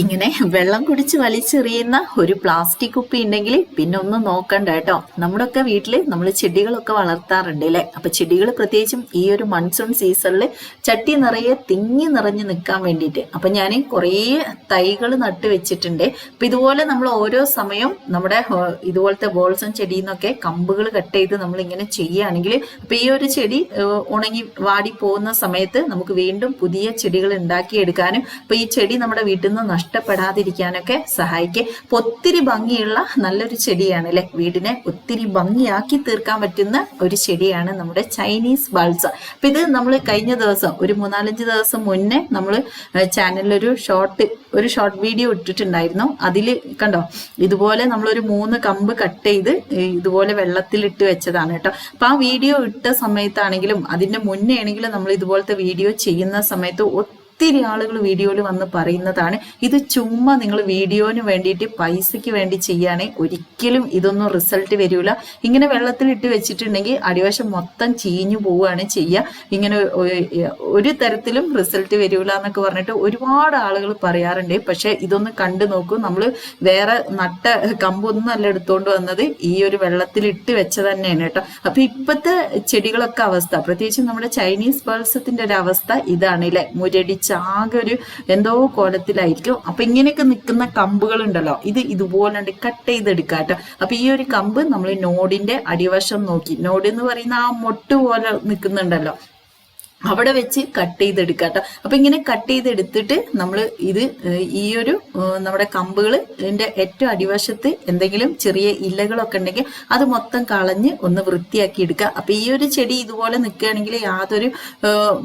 ഇങ്ങനെ വെള്ളം കുടിച്ച് വലിച്ചെറിയുന്ന ഒരു പ്ലാസ്റ്റിക് കുപ്പി ഉണ്ടെങ്കിൽ പിന്നെ ഒന്നും നോക്കണ്ട കേട്ടോ. നമ്മുടെയൊക്കെ വീട്ടിൽ നമ്മൾ ചെടികളൊക്കെ വളർത്താറുണ്ട് അല്ലേ? അപ്പൊ ചെടികൾ പ്രത്യേകിച്ചും ഈ ഒരു മൺസൂൺ സീസണിൽ ചട്ടി നിറയെ തിങ്ങി നിറഞ്ഞു നിൽക്കാൻ വേണ്ടിയിട്ട്. അപ്പൊ ഞാൻ കുറേ തൈകൾ നട്ട് വെച്ചിട്ടുണ്ട്. അപ്പൊ ഇതുപോലെ നമ്മൾ ഓരോ സമയം നമ്മുടെ ഇതുപോലത്തെ ബോൾസൺ ചെടിയിൽ നിന്നൊക്കെ കമ്പുകൾ കട്ട് ചെയ്ത് നമ്മൾ ഇങ്ങനെ ചെയ്യുകയാണെങ്കിൽ അപ്പൊ ഈ ഒരു ചെടി ഉണങ്ങി വാടി പോകുന്ന സമയത്ത് നമുക്ക് വീണ്ടും പുതിയ ചെടികൾ ഉണ്ടാക്കിയെടുക്കാനും അപ്പൊ ഈ ചെടി നമ്മുടെ വീട്ടിൽ നിന്ന് നഷ്ടപ്പെടാതിരിക്കാനൊക്കെ സഹായിക്കും. അപ്പൊ ഒത്തിരി ഭംഗിയുള്ള നല്ലൊരു ചെടിയാണ് അല്ലെ വീടിനെ ഒത്തിരി ഭംഗിയാക്കി തീർക്കാൻ പറ്റുന്ന ഒരു ചെടിയാണ് നമ്മുടെ ചൈനീസ് ബൾസ്. അപ്പൊ ഇത് നമ്മൾ കഴിഞ്ഞ ദിവസം ഒരു മൂന്നാലഞ്ച് ദിവസം മുന്നേ നമ്മൾ ചാനലിൽ ഒരു ഷോർട്ട് ഒരു ഷോർട്ട് വീഡിയോ ഇട്ടിട്ടുണ്ടായിരുന്നു. അതിൽ കണ്ടോ? ഇതുപോലെ നമ്മളൊരു മൂന്ന് കമ്പ് കട്ട് ചെയ്ത് ഇതുപോലെ വെള്ളത്തിൽ ഇട്ട് വെച്ചതാണ് കേട്ടോ. അപ്പൊ ആ വീഡിയോ ഇട്ട സമയത്താണെങ്കിലും അതിന്റെ മുന്നേ ആണെങ്കിലും നമ്മൾ ഇതുപോലത്തെ വീഡിയോ ചെയ്യുന്ന സമയത്ത് ഒത്തിരി ആളുകൾ വീഡിയോയിൽ വന്ന് പറയുന്നതാണ് ഇത് ചുമ്മാ നിങ്ങൾ വീഡിയോന് വേണ്ടിയിട്ട് പൈസയ്ക്ക് വേണ്ടി ചെയ്യുകയാണെങ്കിൽ ഒരിക്കലും ഇതൊന്നും റിസൾട്ട് വരില്ല ഇങ്ങനെ വെള്ളത്തിൽ ഇട്ട് വെച്ചിട്ടുണ്ടെങ്കിൽ അടിവശം മൊത്തം ചീഞ്ഞു പോവുകയാണ് ചെയ്യുക. ഇങ്ങനെ ഒരു തരത്തിലും റിസൾട്ട് വരില്ല എന്നൊക്കെ പറഞ്ഞിട്ട് ഒരുപാട് ആളുകൾ പറയാറുണ്ട്. പക്ഷെ ഇതൊന്ന് കണ്ടു നോക്കൂ. നമ്മൾ വേറെ നട്ട കമ്പൊന്നും അല്ല എടുത്തോണ്ട് വന്നത്. ഈ ഒരു വെള്ളത്തിൽ ഇട്ട് വെച്ച തന്നെയാണ് കേട്ടോ. അപ്പൊ ഇപ്പത്തെ ചെടികളൊക്കെ അവസ്ഥ പ്രത്യേകിച്ച് നമ്മുടെ ചൈനീസ് പേൾസത്തിന്റെ ഒരു അവസ്ഥ ഇതാണ് അല്ലെ മുരടിച്ച് ആകെ ഒരു എന്തോ കോലത്തിലായിരിക്കും. അപ്പൊ ഇങ്ങനെയൊക്കെ നിൽക്കുന്ന കമ്പുകൾ ഉണ്ടല്ലോ ഇത് ഇതുപോലെ കട്ട് ചെയ്തെടുക്കുക കേട്ടോ അപ്പൊ ഈ ഒരു കമ്പ് നമ്മൾ നോഡിന്റെ അടിവശം നോക്കി. നോഡ് എന്ന് പറയുന്ന ആ മൊട്ട് പോലെ നിൽക്കുന്നുണ്ടല്ലോ. അവിടെ വെച്ച് കട്ട് ചെയ്തെടുക്കുക കേട്ടോ അപ്പൊ ഇങ്ങനെ കട്ട് ചെയ്തെടുത്തിട്ട് നമ്മൾ ഇത് ഈ ഒരു നമ്മുടെ കമ്പുകൾ ഇതിന്റെ ഏറ്റവും അടിവശത്ത് എന്തെങ്കിലും ചെറിയ ഇലകളൊക്കെ ഉണ്ടെങ്കിൽ അത് മൊത്തം കളഞ്ഞ് ഒന്ന് വൃത്തിയാക്കി എടുക്കുക അപ്പൊ ഈ ഒരു ചെടി ഇതുപോലെ നിൽക്കുകയാണെങ്കിൽ യാതൊരു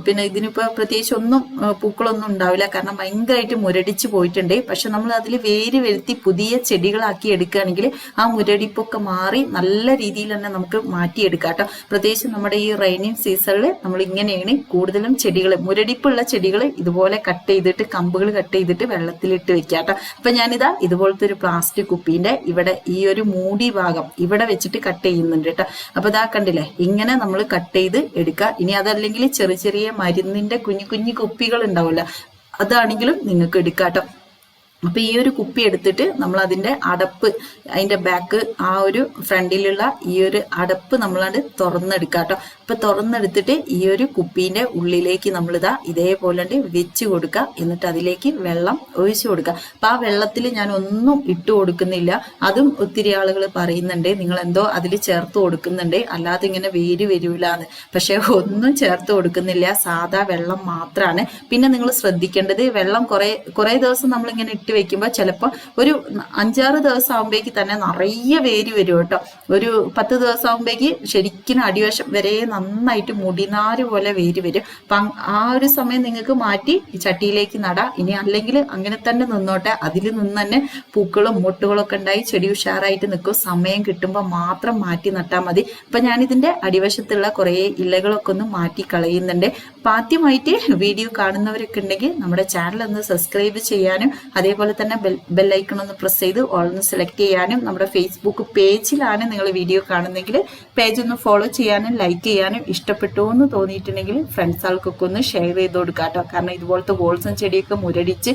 പിന്നെ ഇതിനിപ്പോ പ്രത്യേകിച്ച് ഒന്നും പൂക്കളൊന്നും ഉണ്ടാവില്ല. കാരണം ഭയങ്കരമായിട്ട് മുരടിച്ച് പോയിട്ടുണ്ട്. പക്ഷെ നമ്മൾ അതിൽ വേര് വരുത്തി പുതിയ ചെടികളാക്കി എടുക്കുകയാണെങ്കിൽ ആ മുരടിപ്പൊക്കെ മാറി നല്ല രീതിയിൽ തന്നെ നമുക്ക് മാറ്റിയെടുക്കാം കേട്ടോ പ്രത്യേകിച്ച് നമ്മുടെ ഈ റൈനിങ് സീസണിൽ നമ്മൾ ഇങ്ങനെയാണ് കൂടുതലും ചെടികൾ മുരടിപ്പുള്ള ചെടികൾ ഇതുപോലെ കട്ട് ചെയ്തിട്ട് കമ്പുകൾ കട്ട് ചെയ്തിട്ട് വെള്ളത്തിലിട്ട് വെക്കുക കേട്ടോ. അപ്പൊ ഞാനിതാ ഇതുപോലത്തെ ഒരു പ്ലാസ്റ്റിക് കുപ്പീന്റെ ഇവിടെ ഈ ഒരു മൂടി ഭാഗം ഇവിടെ വെച്ചിട്ട് കട്ട് ചെയ്യുന്നുണ്ട് കേട്ടോ. അപ്പൊ ഇതാ കണ്ടില്ലേ ഇങ്ങനെ നമ്മൾ കട്ട് ചെയ്ത് എടുക്കുക. ഇനി അതല്ലെങ്കിൽ ചെറിയ ചെറിയ മരുന്നിന്റെ കുഞ്ഞു കുഞ്ഞു കുപ്പികൾ ഉണ്ടാവില്ല അതാണെങ്കിലും നിങ്ങൾക്ക് എടുക്കാം അപ്പൊ ഈ ഒരു കുപ്പി എടുത്തിട്ട് നമ്മൾ അതിന്റെ അടപ്പ് അതിന്റെ ബാക്ക് ആ ഒരു ഫ്രണ്ടിലുള്ള ഈ ഒരു അടപ്പ് നമ്മളത് തുറന്നെടുക്കുക കേട്ടോ. അപ്പൊ തുറന്നെടുത്തിട്ട് ഈ ഒരു കുപ്പീന്റെ ഉള്ളിലേക്ക് നമ്മളിതാ ഇതേപോലെ വെച്ച് കൊടുക്കുക എന്നിട്ട് അതിലേക്ക് വെള്ളം ഒഴിച്ചു കൊടുക്കുക അപ്പൊ ആ വെള്ളത്തിൽ ഞാൻ ഒന്നും ഇട്ട് കൊടുക്കുന്നില്ല. അതും ഒത്തിരി ആളുകൾ പറയുന്നുണ്ട്. നിങ്ങൾ എന്തോ അതിൽ ചേർത്ത് കൊടുക്കുന്നുണ്ട്. അല്ലാതെ ഇങ്ങനെ വേര് വരൂല എന്ന് പക്ഷെ ഒന്നും ചേർത്ത് കൊടുക്കുന്നില്ല. സാധാ വെള്ളം മാത്രമാണ് പിന്നെ നിങ്ങൾ ശ്രദ്ധിക്കേണ്ടത് വെള്ളം കുറെ കുറെ ദിവസം നമ്മൾ ഇങ്ങനെ ഇട്ട് വെക്കുമ്പോൾ ചിലപ്പോൾ ഒരു അഞ്ചാറ് ദിവസം ആകുമ്പോഴേക്ക് തന്നെ നിറയെ വേര് വരും കേട്ടോ. ഒരു പത്ത് ദിവസം ആകുമ്പോഴേക്ക് ശരിക്കും അടിവശം വരെ നന്നായിട്ട് മുടിനാര് പോലെ വേര് വരും. അപ്പൊ ആ ഒരു സമയം നിങ്ങൾക്ക് മാറ്റി ചട്ടിയിലേക്ക് നടാം. ഇനി അല്ലെങ്കിൽ അങ്ങനെ തന്നെ നിന്നോട്ടെ. അതിൽ നിന്ന് തന്നെ പൂക്കളും മുട്ടുകളും ഒക്കെ ഉണ്ടായി ചെടി ഉഷാറായിട്ട് നിൽക്കും. സമയം കിട്ടുമ്പോൾ മാത്രം മാറ്റി നട്ടാൽ മതി. അപ്പൊ ഞാനിതിന്റെ അടിവശത്തുള്ള കുറേ ഇലകളൊക്കെ ഒന്ന് മാറ്റി കളയുന്നുണ്ട്. അപ്പൊ ആദ്യമായിട്ട് വീഡിയോ കാണുന്നവരൊക്കെ ഉണ്ടെങ്കിൽ നമ്മുടെ ചാനൽ ഒന്ന് സബ്സ്ക്രൈബ് ചെയ്യാനും അതേപോലെ തന്നെ ബെൽ ബെല്ലൈക്കൺ ഒന്ന് പ്രസ് ചെയ്ത് ഓൾ ഒന്ന് സെലക്ട് ചെയ്യാനും നമ്മുടെ ഫേസ്ബുക്ക് പേജിലാണ് നിങ്ങൾ വീഡിയോ കാണുന്നെങ്കിൽ പേജ് ഒന്ന് ഫോളോ ചെയ്യാനും ലൈക്ക് ചെയ്യാനും ഇഷ്ടപ്പെട്ടു എന്ന് തോന്നിയിട്ടുണ്ടെങ്കിൽ ഫ്രണ്ട്സ് ആൾക്കൊക്കെ ഒന്ന് ഷെയർ ചെയ്ത് കൊടുക്കുക കേട്ടോ കാരണം ഇതുപോലത്തെ ബോൾസും ചെടിയൊക്കെ മുരടിച്ച്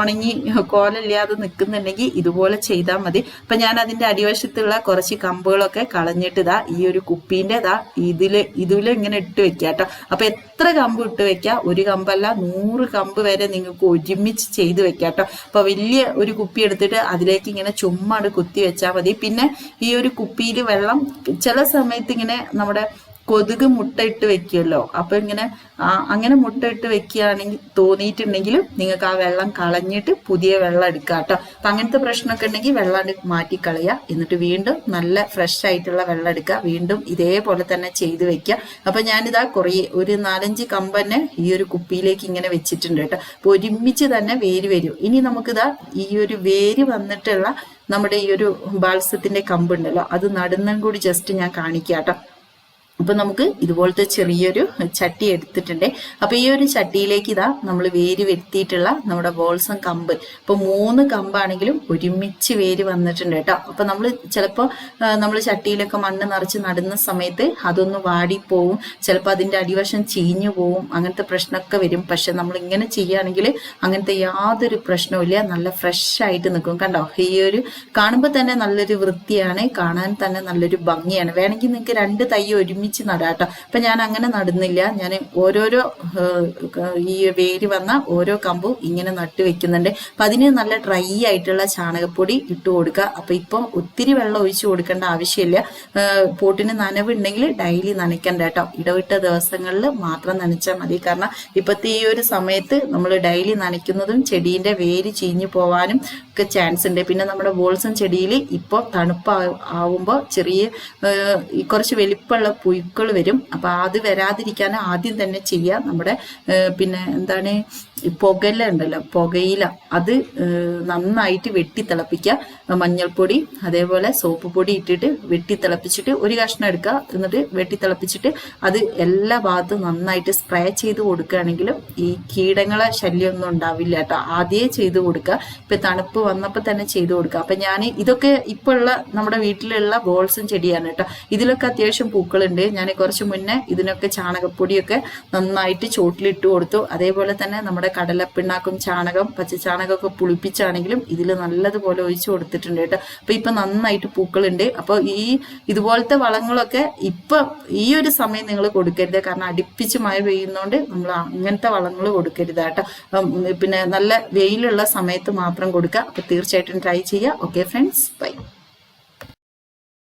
ഉണങ്ങി കോലില്ലാതെ നിൽക്കുന്നുണ്ടെങ്കിൽ ഇതുപോലെ ചെയ്താൽ മതി. അപ്പൊ ഞാൻ അതിന്റെ അടിവശത്തുള്ള കുറച്ച് കമ്പുകളൊക്കെ കളഞ്ഞിട്ട് ഇതാ ഈ ഒരു കുപ്പീന്റെ ഇതാ ഇതിൽ ഇതിലും ഇങ്ങനെ ഇട്ട് വെക്കുക കേട്ടോ അപ്പൊ എത്ര കമ്പ് ഇട്ട് വെക്കുക ഒരു കമ്പല്ല നൂറ് കമ്പ് വരെ നിങ്ങൾക്ക് ഒരുമിച്ച് ചെയ്ത് വെക്കാം കേട്ടോ അപ്പൊ വലിയ ഒരു കുപ്പി എടുത്തിട്ട് അതിലേക്ക് ഇങ്ങനെ ചുമ്മാട് കുത്തി വെച്ചാൽ മതി. പിന്നെ ഈ ഒരു കുപ്പിയിൽ വെള്ളം ചില സമയത്ത് ഇങ്ങനെ നമ്മുടെ കൊതുക് മുട്ടയിട്ട് വെക്കുമല്ലോ അപ്പൊ ഇങ്ങനെ അങ്ങനെ മുട്ടയിട്ട് വെക്കുകയാണെങ്കിൽ തോന്നിയിട്ടുണ്ടെങ്കിലും നിങ്ങൾക്ക് ആ വെള്ളം കളഞ്ഞിട്ട് പുതിയ വെള്ളം എടുക്കുക കേട്ടോ. അപ്പൊ അങ്ങനത്തെ പ്രശ്നമൊക്കെ ഉണ്ടെങ്കിൽ വെള്ളം മാറ്റി കളയുക എന്നിട്ട് വീണ്ടും നല്ല ഫ്രഷ് ആയിട്ടുള്ള വെള്ളം എടുക്കുക. വീണ്ടും ഇതേപോലെ തന്നെ ചെയ്ത് വെക്കുക. അപ്പൊ ഞാനിതാ കുറേ ഒരു നാലഞ്ച് കമ്പന്നെ ഈ ഒരു കുപ്പിയിലേക്ക് ഇങ്ങനെ വെച്ചിട്ടുണ്ട് കേട്ടോ. അപ്പൊ ഒരുമിച്ച് തന്നെ വേര് വരും. ഇനി നമുക്കിതാ ഈ ഒരു വേര് വന്നിട്ടുള്ള നമ്മുടെ ഈ ഒരു ബാത്സത്തിന്റെ കമ്പുണ്ടല്ലോ അത് നടുന്നും കൂടി ജസ്റ്റ് ഞാൻ കാണിക്കാം കേട്ടോ. അപ്പൊ നമുക്ക് ഇതുപോലത്തെ ചെറിയൊരു ചട്ടി എടുത്തിട്ടുണ്ട്. അപ്പൊ ഈ ഒരു ചട്ടിയിലേക്ക് ഇതാ നമ്മൾ വേര് വരുത്തിയിട്ടുള്ള നമ്മുടെ ബോൾസം കമ്പ്. ഇപ്പൊ മൂന്ന് കമ്പാണെങ്കിലും ഒരുമിച്ച് വേര് വന്നിട്ടുണ്ട് കേട്ടോ. അപ്പൊ നമ്മൾ ചിലപ്പോൾ നമ്മൾ ചട്ടിയിലൊക്കെ മണ്ണ് നിറച്ച് നടുന്ന സമയത്ത് അതൊന്ന് വാടിപ്പോവും. ചിലപ്പോൾ അതിന്റെ അടിവശം ചീഞ്ഞു പോവും. അങ്ങനത്തെ പ്രശ്നമൊക്കെ വരും. പക്ഷെ നമ്മൾ ഇങ്ങനെ ചെയ്യുകയാണെങ്കിൽ അങ്ങനത്തെ യാതൊരു പ്രശ്നവുമില്ല നല്ല ഫ്രഷ് ആയിട്ട് നിൽക്കും കണ്ടോ? ഈ ഒരു കാണുമ്പോൾ തന്നെ നല്ലൊരു വൃത്തിയാണ്. കാണാൻ തന്നെ നല്ലൊരു ഭംഗിയാണ്. വേണമെങ്കിൽ നിങ്ങൾക്ക് രണ്ട് തൈ ഒരുമിച്ച് നടാട്ടോ അപ്പൊ ഞാൻ അങ്ങനെ നടുന്നില്ല. ഞാൻ ഓരോരോ ഈ വേര് വന്ന ഓരോ കമ്പും ഇങ്ങനെ നട്ടു വെക്കുന്നുണ്ട്. അപ്പൊ അതിന് നല്ല ഡ്രൈ ആയിട്ടുള്ള ചാണകപ്പൊടി ഇട്ട് കൊടുക്കുക. അപ്പൊ ഇപ്പം ഒത്തിരി വെള്ളം ഒഴിച്ചു കൊടുക്കേണ്ട ആവശ്യമില്ല. പോട്ടിന് നനവ് നനവുണ്ടെങ്കിൽ ഡെയിലി നനയ്ക്കണ്ട കേട്ടോ. ഇടവിട്ട ദിവസങ്ങളിൽ മാത്രം നനച്ചാൽ മതി. കാരണം ഇപ്പത്തെ ഈ ഒരു സമയത്ത് നമ്മൾ ഡെയിലി നനയ്ക്കുന്നതും ചെടീന്റെ വേര് ചീഞ്ഞു പോവാനും ഒക്കെ ചാൻസ് ഉണ്ട്. പിന്നെ നമ്മുടെ ബോൾസം ചെടിയിൽ ഇപ്പോൾ തണുപ്പ് ആവുമ്പോൾ ചെറിയ കുറച്ച് വലിപ്പമുള്ള പുഴുക്കൾ വരും. അപ്പൊ അത് വരാതിരിക്കാൻ ആദ്യം തന്നെ ചെയ്യുക നമ്മുടെ പിന്നെ എന്താണ് പുകയില ഉണ്ടല്ലോ പുകയില. അത് നന്നായിട്ട് വെട്ടി തിളപ്പിക്കുക. മഞ്ഞൾപ്പൊടി അതേപോലെ സോപ്പ് പൊടി ഇട്ടിട്ട് വെട്ടി തിളപ്പിച്ചിട്ട് ഒരു കഷ്ണം എടുക്കുക. എന്നിട്ട് വെട്ടി തിളപ്പിച്ചിട്ട് അത് എല്ലാ ഭാഗത്തും നന്നായിട്ട് സ്പ്രേ ചെയ്ത് കൊടുക്കുകയാണെങ്കിലും ഈ കീടങ്ങളെ ശല്യമൊന്നും ഉണ്ടാവില്ല കേട്ടോ. ആദ്യമേ ചെയ്ത് കൊടുക്കുക. ഇപ്പൊ തണുപ്പ് വന്നപ്പോൾ തന്നെ ചെയ്ത് കൊടുക്കുക. അപ്പൊ ഞാൻ ഇതൊക്കെ ഇപ്പോൾ ഉള്ള നമ്മുടെ വീട്ടിലുള്ള ബോൾസും ചെടിയാണ് കേട്ടോ. ഇതിലൊക്കെ അത്യാവശ്യം പൂക്കളുണ്ട്. ഞാൻ കുറച്ച് മുന്നേ ഇതിനൊക്കെ ചാണകപ്പൊടിയൊക്കെ നന്നായിട്ട് ചോട്ടിലിട്ട് കൊടുത്തു. അതേപോലെ തന്നെ നമ്മുടെ കടലപ്പിണ്ണാക്കും ചാണകം പച്ചച്ചാണകമൊക്കെ പുളിപ്പിച്ചാണെങ്കിലും ഇതിൽ നല്ലതുപോലെ ഒഴിച്ചു കൊടുത്തിട്ടുണ്ട് കേട്ടോ. അപ്പൊ ഇപ്പൊ നന്നായിട്ട് പൂക്കളുണ്ട്. അപ്പോൾ ഈ ഇതുപോലത്തെ വളങ്ങളൊക്കെ ഇപ്പൊ ഈ ഒരു സമയം നിങ്ങൾ കൊടുക്കരുത്. കാരണം അടുപ്പിച്ച് മഴ പെയ്യുന്നതുകൊണ്ട് നമ്മൾ അങ്ങനത്തെ വളങ്ങൾ കൊടുക്കരുത് കേട്ടോ. പിന്നെ നല്ല വെയിലുള്ള സമയത്ത് മാത്രം കൊടുക്കുക. അപ്പൊ തീർച്ചയായിട്ടും ട്രൈ ചെയ്യുക. Okay friends bye